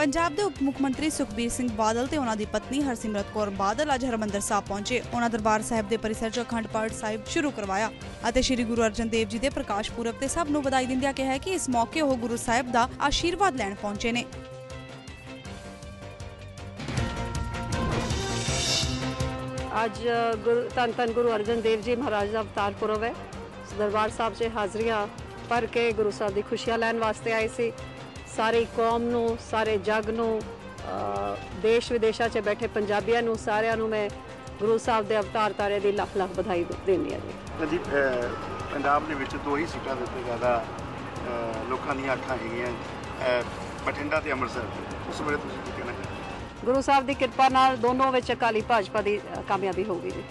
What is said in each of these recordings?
ਪੰਜਾਬ ਦੇ ਉਪ ਮੁੱਖ ਮੰਤਰੀ ਸੁਖਬੀਰ ਸਿੰਘ ਬਾਦਲ ਤੇ ਉਹਨਾਂ ਦੀ ਪਤਨੀ ਹਰਸਿਮਰਤ ਕੌਰ ਬਾਦਲ ਅੱਜ ਹਰਮੰਦਰ ਸਾਹਿਬ ਪਹੁੰਚੇ। ਉਹਨਾਂ ਦਰਬਾਰ ਸਾਹਿਬ ਦੇ ਪਰਿਸਰ 'ਚ ਅਖੰਡ ਪਾਠ ਸਾਹਿਬ ਸ਼ੁਰੂ ਕਰਵਾਇਆ ਅਤੇ ਸ੍ਰੀ ਗੁਰੂ ਅਰਜਨ ਦੇਵ ਜੀ ਦੇ ਪ੍ਰਕਾਸ਼ ਪੁਰਬ ਤੇ ਸਭ ਨੂੰ ਵਧਾਈ ਦਿੰਦਿਆਂ ਕਿਹਾ ਕਿ ਇਸ ਮੌਕੇ ਉਹ ਗੁਰੂ ਸਾਹਿਬ ਦਾ ਆਸ਼ੀਰਵਾਦ ਲੈਣ ਪਹੁੰਚੇ ਨੇ। ਅੱਜ ਗੁਰੂ, ਧੰਨ ਧੰਨ ਗੁਰੂ ਅਰਜਨ ਦੇਵ ਜੀ ਮਹਾਰਾਜ ਦਾ ਅਵਤਾਰ ਪੁਰਬ ਹੈ। ਦਰਬਾਰ ਸਾਹਿਬ 'ਚ ਹਾਜ਼ਰੀਆਂ ਭਰ ਕੇ ਗੁਰੂ ਸਾਹਿਬ ਦੀ ਖੁਸ਼ੀਆਂ ਲੈਣ ਵਾਸਤੇ ਆਏ ਸੀ। ਸਾਰੀ ਕੌਮ ਨੂੰ ਸਾਰੇ ਜਗ ਨੂੰ ਦੇਸ਼ ਵਿਦੇਸ਼ਾਂ 'ਚ ਬੈਠੇ ਪੰਜਾਬੀਆਂ ਨੂੰ ਸਾਰਿਆਂ ਨੂੰ ਮੈਂ ਗੁਰੂ ਸਾਹਿਬ ਦੇ ਅਵਤਾਰ ਤਾਰੇ ਦੀ ਲੱਖ ਲੱਖ ਵਧਾਈ ਦਿੰਦੀ ਹਾਂ ਜੀ। ਪੰਜਾਬ ਦੇ ਵਿੱਚ ਦੋ ਹੀ ਸੀਟਾਂ ਦੇ ਉੱਤੇ ਜ਼ਿਆਦਾ ਲੋਕਾਂ ਦੀਆਂ ਅੱਖਾਂ ਹੈਗੀਆਂ ਬਠਿੰਡਾ ਤੇ ਅੰਮ੍ਰਿਤਸਰ ਉਸ ਬਾਰੇ ਤੁਸੀਂ ਕੀ ਕਹਿਣਾ ਚਾਹੁੰਦੇ ਹੋ? ਗੁਰੂ ਸਾਹਿਬ ਦੀ ਕਿਰਪਾ ਨਾਲ ਦੋਨੋਂ ਵਿੱਚ ਅਕਾਲੀ ਭਾਜਪਾ ਦੀ ਕਾਮਯਾਬੀ ਹੋਊਗੀ ਜੀ।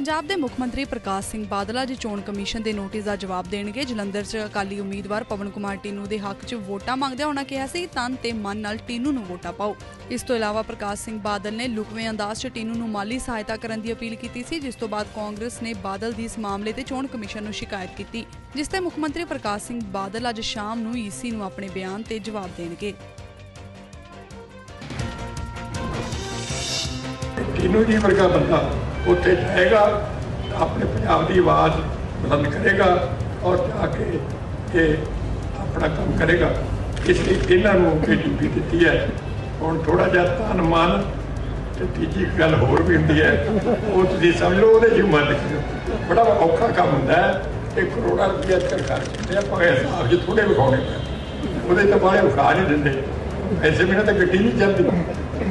ਪੰਜਾਬ ਦੇ ਮੁੱਖ ਮੰਤਰੀ ਪ੍ਰਕਾਸ਼ ਸਿੰਘ ਬਾਦਲ ਅੱਜ ਚੋਣ ਕਮਿਸ਼ਨ ਦੇ ਨੋਟਿਸ ਦਾ ਜਵਾਬ ਦੇਣਗੇ। ਜਲੰਧਰ 'ਚ ਅਕਾਲੀ ਉਮੀਦਵਾਰ ਪਵਨ ਕੁਮਾਰ ਟੀਨੂ ਦੇ ਹੱਕ 'ਚ ਵੋਟਾਂ ਮੰਗਦਿਆਂ ਉਹਨਾਂ ਕਿਹਾ ਸੀ, ਤਨ ਤੇ ਮਨ ਨਾਲ ਟੀਨੂ ਨੂੰ ਵੋਟਾਂ ਪਾਓ। ਇਸ ਤੋਂ ਇਲਾਵਾ ਪ੍ਰਕਾਸ਼ ਸਿੰਘ ਬਾਦਲ ਨੇ ਲੁਕਵੇਂ ਅੰਦਾਜ਼ 'ਚ ਟੀਨੂ ਨੂੰ ਮਾਲੀ ਸਹਾਇਤਾ ਕਰਨ ਦੀ ਅਪੀਲ ਕੀਤੀ ਸੀ, ਜਿਸ ਤੋਂ ਬਾਅਦ ਕਾਂਗਰਸ ਨੇ ਬਾਦਲ ਦੀ ਇਸ ਮਾਮਲੇ ਤੇ ਚੋਣ ਕਮਿਸ਼ਨ ਨੂੰ ਸ਼ਿਕਾਇਤ ਕੀਤੀ, ਜਿਸ ਤੇ ਮੁੱਖ ਮੰਤਰੀ ਪ੍ਰਕਾਸ਼ ਸਿੰਘ ਬਾਦਲ ਅੱਜ ਸ਼ਾਮ ਨੂੰ ਈਸੀ ਨੂੰ ਆਪਣੇ ਬਿਆਨ ਤੇ ਜਵਾਬ ਦੇਣਗੇ। ਟੀਨੂ ਜੀ ਵਰਗਾ ਬੰਦਾ। ਉੱਥੇ ਜਾਏਗਾ, ਆਪਣੇ ਪੰਜਾਬ ਦੀ ਆਵਾਜ਼ ਬੁਲੰਦ ਕਰੇਗਾ ਔਰ ਜਾ ਕੇ ਇਹ ਆਪਣਾ ਕੰਮ ਕਰੇਗਾ। ਇਸ ਲਈ ਇਹਨਾਂ ਨੂੰ ਕਿ ਡਿਊਟੀ ਦਿੱਤੀ ਹੈ। ਹੁਣ ਥੋੜਾ ਜਿਹਾ ਤਨ ਮਨ ਤੇ ਤੀਜੀ ਗੱਲ ਹੋਰ ਵੀ ਹੁੰਦੀ ਹੈ। ਉਹ ਤੁਸੀਂ ਸਮਝ ਲਓ, ਉਹਦੇ ਜੀ ਮਨ ਰੱਖਿਓ। ਬੜਾ ਔਖਾ ਕੰਮ ਹੁੰਦਾ ਹੈ। ਇਹ ਕਰੋੜਾਂ ਰੁਪਏ ਅੱਜ ਖਰਚ ਹੁੰਦੇ ਆ ਪਰ ਹਿਸਾਬ ਜੇ ਥੋੜੇ ਵਿਖਾਉਣੇ ਪੈਂਦੇ ਉਹਦੇ ਤਾਂ ਬਾਰੇ ਵਿਖਾ ਨਹੀਂ ਦਿੰਦੇ। ਐਸੇ ਬਿਨਾਂ ਤਾਂ ਗੱਡੀ ਨਹੀਂ ਚੱਲਦੀ।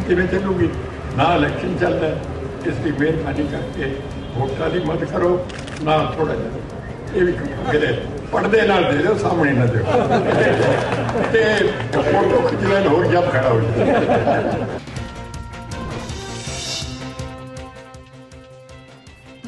ਕਿਵੇਂ ਚੱਲੂਗੀ? ਨਾ ਇਲੈਕਸ਼ਨ ਚੱਲਦਾ। ਇਸ ਦੀ ਮਿਹਰਬਾਨੀ ਕਰਕੇ ਵੋਟਾਂ ਦੀ ਮਦਦ ਕਰੋ ਨਾ ਥੋੜਾ ਜਿਹਾ ਇਹ ਵੀ ਕਿਤੇ ਪਰਦੇ ਨਾਲ ਦੇ ਦਿਓ, ਸਾਹਮਣੇ ਨਾ ਦਿਓ। ਤੇ ਫੋਟੋ ਖਿੱਚ ਲੈਣ ਹੋਰ ਜਦ ਖੜਾ ਹੋ ਜਾਏ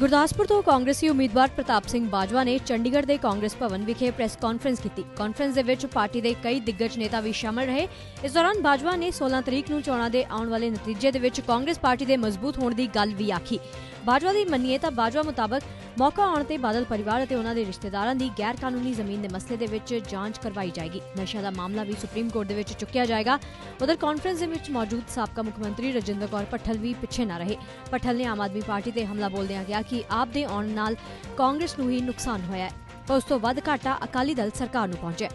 ਗੁਰਦਾਸਪੁਰ ਤੋਂ ਕਾਂਗਰਸੀ ਉਮੀਦਵਾਰ ਪ੍ਰਤਾਪ ਸਿੰਘ ਬਾਜਵਾ ਨੇ ਚੰਡੀਗੜ੍ਹ ਦੇ ਕਾਂਗਰਸ ਭਵਨ ਵਿਖੇ ਪ੍ਰੈਸ ਕਾਨਫਰੰਸ ਕੀਤੀ। ਕਾਨਫਰੰਸ ਦੇ ਵਿੱਚ ਪਾਰਟੀ ਦੇ ਕਈ ਦਿੱਗਜ ਨੇਤਾ ਵੀ ਸ਼ਾਮਲ ਰਹੇ। ਇਸ ਦੌਰਾਨ ਬਾਜਵਾ ਨੇ 16 ਤਰੀਕ ਨੂੰ ਚੋਣਾਂ ਦੇ ਆਉਣ ਵਾਲੇ ਨਤੀਜੇ ਦੇ ਵਿੱਚ ਕਾਂਗਰਸ ਪਾਰਟੀ ਦੇ ਮਜ਼ਬੂਤ ਹੋਣ ਦੀ ਗੱਲ ਵੀ ਆਖੀ। ਬਾਜਵਾ ਦੀ ਮੰਨੀਏ ਤਾਂ ਬਾਜਵਾ ਮੁਤਾਬਕ ਮੌਕਾ ਆਉਣ ਤੇ ਬਾਦਲ ਪਰਿਵਾਰ ਅਤੇ ਉਹਨਾਂ ਦੇ ਰਿਸ਼ਤੇਦਾਰਾਂ ਦੀ ਗੈਰ ਕਾਨੂੰਨੀ ਜ਼ਮੀਨ ਦੇ ਮਸਲੇ ਦੇ ਵਿੱਚ ਜਾਂਚ ਕਰਵਾਈ ਜਾਏਗੀ। ਨਸ਼ਿਆਂ ਦਾ ਮਾਮਲਾ ਵੀ ਸੁਪਰੀਮ ਕੋਰਟ ਦੇ ਵਿੱਚ ਚੁੱਕਿਆ ਜਾਏਗਾ। ਉਧਰ ਕਾਨਫਰੰਸ ਦੇ ਵਿੱਚ ਮੌਜੂਦ ਸਾਬਕਾ ਮੁੱਖ ਮੰਤਰੀ ਰਜਿੰਦਰ ਕੌਰ ਪੱਠਲ ਵੀ ਪਿੱਛੇ ਨਾ ਰਹੇ। ਪੱਠਲ ਨੇ ਆਮ ਆਦਮੀ ਪਾਰਟੀ ਤੇ ਹਮਲਾ ਬੋਲਦਿਆਂ ਕਿਹਾ ਕਿ ਆਪ ਦੇ ਆਉਣ ਨਾਲ ਕਾਂਗਰਸ ਨੂੰ ਹੀ ਨੁਕਸਾਨ ਹੋਇਆ ਹੈ। ਉਸ ਤੋਂ ਵੱਧ ਘਾਟਾ ਅਕਾਲੀ ਦਲ ਸਰਕਾਰ ਨੂੰ ਪਹੁੰਚਿਆ